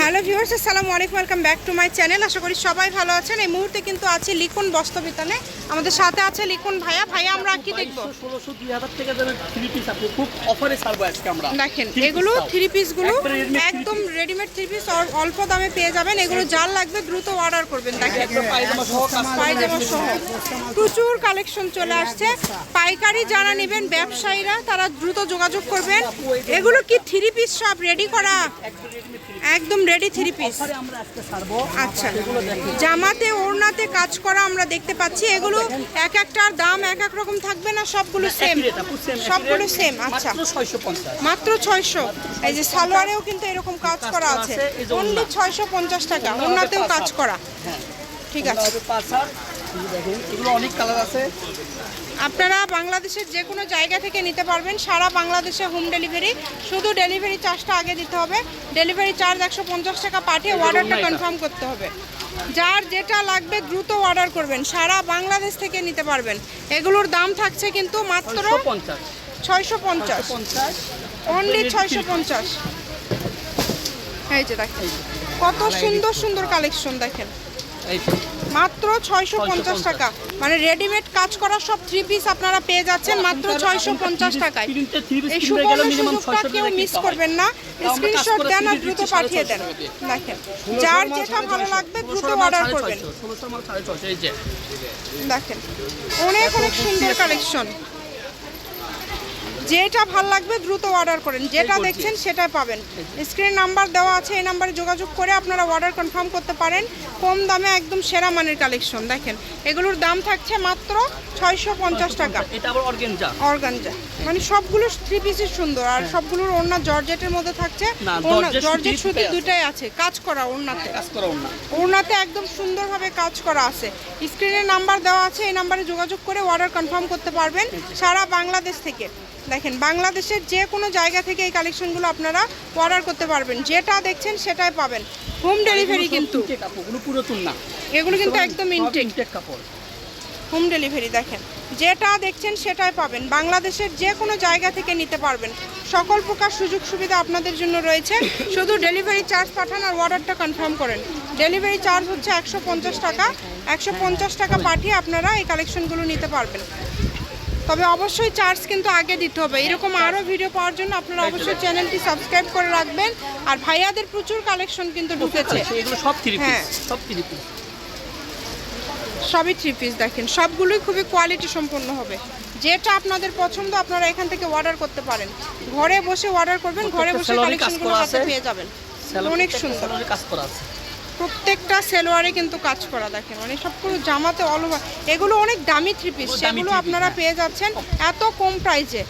Hello viewers আসসালামু আলাইকুম welcome back to my channel. আশা করি সবাই ভালো আছেন। এই মুহূর্তে কিন্তু আছে লিখুন বস্ত্রবিতানে। আমাদের সাথে আছে লিখুন ভাইয়া। ভাইয়া আমরা কি দেখব? ষোলোশো দুই হাজার টাকা দামের থ্রি পিস আপনি খুব অফারে আজকে আমরা। দেখেন এগুলো থ্রি পিসগুলো একবারে একদম রেডিমেড থ্রি পিস অল্প দামে পেয়ে যাবেন। এগুলো যার লাগবে দ্রুত অর্ডার করবেন। দেখেন পায়জামা সহ প্রচুর কালেকশন চলে আসছে। পাইকারি যারা নেবেন ব্যবসায়ীরা তারা দ্রুত যোগাযোগ করবেন। এগুলো কি থ্রি পিস সব রেডি করা? একদম রেডি থ্রি পিস আচ্ছা। জামাতে ওড়নাতে কাজ করা আমরা দেখতে পাচ্ছি। এগুলো এক একটার দাম এক এক রকম থাকবে না? সবগুলো সেম সবগুলো সেম আচ্ছা। মাত্র ছয়শো এই যে সালোয়ারেও কিন্তু এরকম কাজ করা আছে। অনলি ছয়শো পঞ্চাশ টাকা। ওড়নাতেও কাজ করা। হ্যাঁ। ঠিক আছে। দেখেন এগুলো অনেক কালার আছে। আপনারা বাংলাদেশের যে কোনো জায়গা থেকে নিতে পারবেন সারা বাংলাদেশে হোম ডেলিভারি শুধু ডেলিভারি চার্জটা আগে দিতে হবে। ডেলিভারি চার্জ একশো পঞ্চাশ টাকা পাঠিয়ে অর্ডারটা কনফার্ম করতে হবে। যার যেটা লাগবে দ্রুত অর্ডার করবেন। সারা বাংলাদেশ থেকে নিতে পারবেন। এগুলোর দাম থাকছে কিন্তু মাত্র ছয়শো পঞ্চাশ। অনলি ছয়শো পঞ্চাশ। এই যে দেখেন কত সুন্দর সুন্দর কালেকশন দেখেন। মাত্র ছয়শো পঞ্চাশ টাকা। মানে রেডিমেড কাজ করা সব থ্রি পিস আপনারা পেয়ে যাচ্ছেন মাত্র ছয়শো পঞ্চাশ টাকায়। এই সুবর্ণ সুযোগটা কেউ মিস করবেন না। স্ক্রিনশট দেন আর দ্রুত পাঠিয়ে দেন। দেখেন যার যেটা ভালো লাগবে দ্রুত অর্ডার করবেন। দেখেন অনেক অনেক সুন্দর কালেকশন যেটা ভালো লাগবে দ্রুত অর্ডার করেন। যেটা দেখছেন সেটা পাবেন। স্ক্রিন নাম্বার দেওয়া আছে এই নাম্বারে যোগাযোগ করে আপনারা অর্ডার কনফার্ম করতে পারেন। কম দামে একদম সেরা মানের কালেকশন দেখেন। এগুলোর দাম থাকছে মাত্র ছয়শো পঞ্চাশ টাকা। অর্গেনজা? মানে সবগুলো থ্রি পিসই সুন্দর আর সবগুলোর ওড়না জর্জেটের মধ্যে থাকছে। জর্জেট আছে। দুটাই আছে কাজ করা ওড়নাতে। না ওড়নাতে একদম সুন্দরভাবে কাজ করা আছে। স্ক্রিনে নাম্বার দেওয়া আছে এই নাম্বারে যোগাযোগ করে অর্ডার কনফার্ম করতে পারবেন সারা বাংলাদেশ থেকে। দেখেন বাংলাদেশের যে কোনো জায়গা থেকে এই কালেকশনগুলো আপনারা অর্ডার করতে পারবেন। যেটা দেখছেন সেটাই পাবেন। হোম ডেলিভারি কিন্তু। ইনটেক পুরাতন না। এগুলো কিন্তু একদম ইনটেক কাপড়। হোম ডেলিভারি দেখেন। যেটা দেখছেন সেটাই পাবেন। বাংলাদেশের যে কোনো জায়গা থেকে নিতে পারবেন। সকল প্রকার সুযোগ সুবিধা আপনাদের জন্য রয়েছে। শুধু ডেলিভারি চার্জ পাঠান আর অর্ডারটা কনফার্ম করেন। ডেলিভারি চার্জ হচ্ছে একশো পঞ্চাশ টাকা। একশো পঞ্চাশ টাকা পাঠিয়ে আপনারা এই কালেকশনগুলো নিতে পারবেন। তবে অবশ্যই চার্জ কিন্তু আগে দিতে হবে। এরকম আরও ভিডিও পাওয়ার জন্য আপনারা অবশ্যই চ্যানেলটি সাবস্ক্রাইব করে রাখবেন। আর ভাইয়াদের প্রচুর কালেকশন কিন্তু ঢুকেছে। হ্যাঁ। সব থ্রি পিস সবই থ্রি পিস দেখেন। সবগুলোই খুবই কোয়ালিটি সম্পন্ন হবে। যেটা আপনাদের পছন্দ আপনারা এখান থেকে অর্ডার করতে পারেন। ঘরে বসে অর্ডার করবেন ঘরে বসে কালেকশনগুলো হাতে পেয়ে যাবেন। অনেক সুন্দর। কাজ করা আছে। প্রত্যেকটা সেলোয়ারে কিন্তু কাজ করা দেখেন। মানে সবগুলো জামাতে অল ওভার এগুলো অনেক দামি থ্রি পিস সেগুলো আপনারা হ্যাঁ। পেয়ে যাচ্ছেন। এত কম প্রাইজে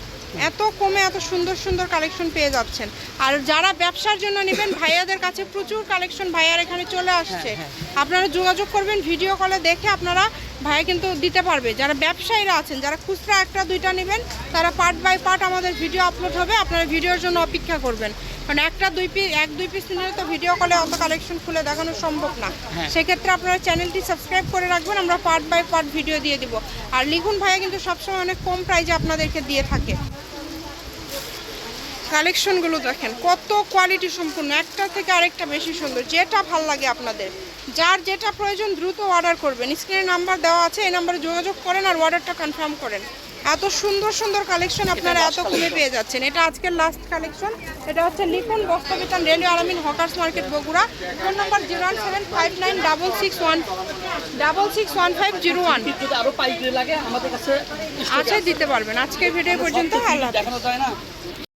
এত কমে এত সুন্দর সুন্দর কালেকশন পেয়ে যাচ্ছেন। আর যারা ব্যবসার জন্য নেবেন ভাইয়াদের কাছে প্রচুর কালেকশন ভাইয়ার এখানে চলে আসছে। হ্যাঁ, আপনারা যোগাযোগ করবেন ভিডিও কলে দেখে আপনারা ভাইয়া কিন্তু দিতে পারবে। যারা ব্যবসায়ীরা আছেন যারা খুচরা একটা দুইটা নেবেন তারা পার্ট বাই পার্ট আমাদের ভিডিও আপলোড হবে। আপনারা ভিডিওর জন্য অপেক্ষা করবেন। কারণ একটা দুই পিস এক দুই পিস নিলে তো ভিডিও কলে অত কালেকশন খুলে দেখানো সম্ভব না। হ্যাঁ। সেক্ষেত্রে আপনারা চ্যানেলটি সাবস্ক্রাইব করে রাখবেন। আমরা পার্ট বাই পার্ট ভিডিও দিয়ে দিব। আর লিখুন ভাইয়া কিন্তু সবসময় অনেক কম প্রাইজে আপনাদেরকে দিয়ে থাকে। কালেকশনগুলো দেখেন কত কোয়ালিটি সম্পূর্ণ। একটা থেকে আরেকটা বেশি সুন্দর। যেটা ভালো লাগে আপনাদের। যার যেটা প্রয়োজন দ্রুত অর্ডার করবেন। স্ক্রিনে নাম্বার দেওয়া আছে এই নাম্বারে যোগাযোগ করেন আর অর্ডারটা কনফার্ম করেন। এত সুন্দর সুন্দর কালেকশন আপনারা এত কমে পেয়ে যাচ্ছেন। এটা আজকের লাস্ট কালেকশন এটা হচ্ছে লিখুন Bastrabitan railway Alamin hawkers market Bogura. Phone number zero one seven five nine double six one. Double six one five zero one. আছে দিতে পারবেন। আজকের ভিডিও পর্যন্ত আল্লাহ দেখানো যায় না।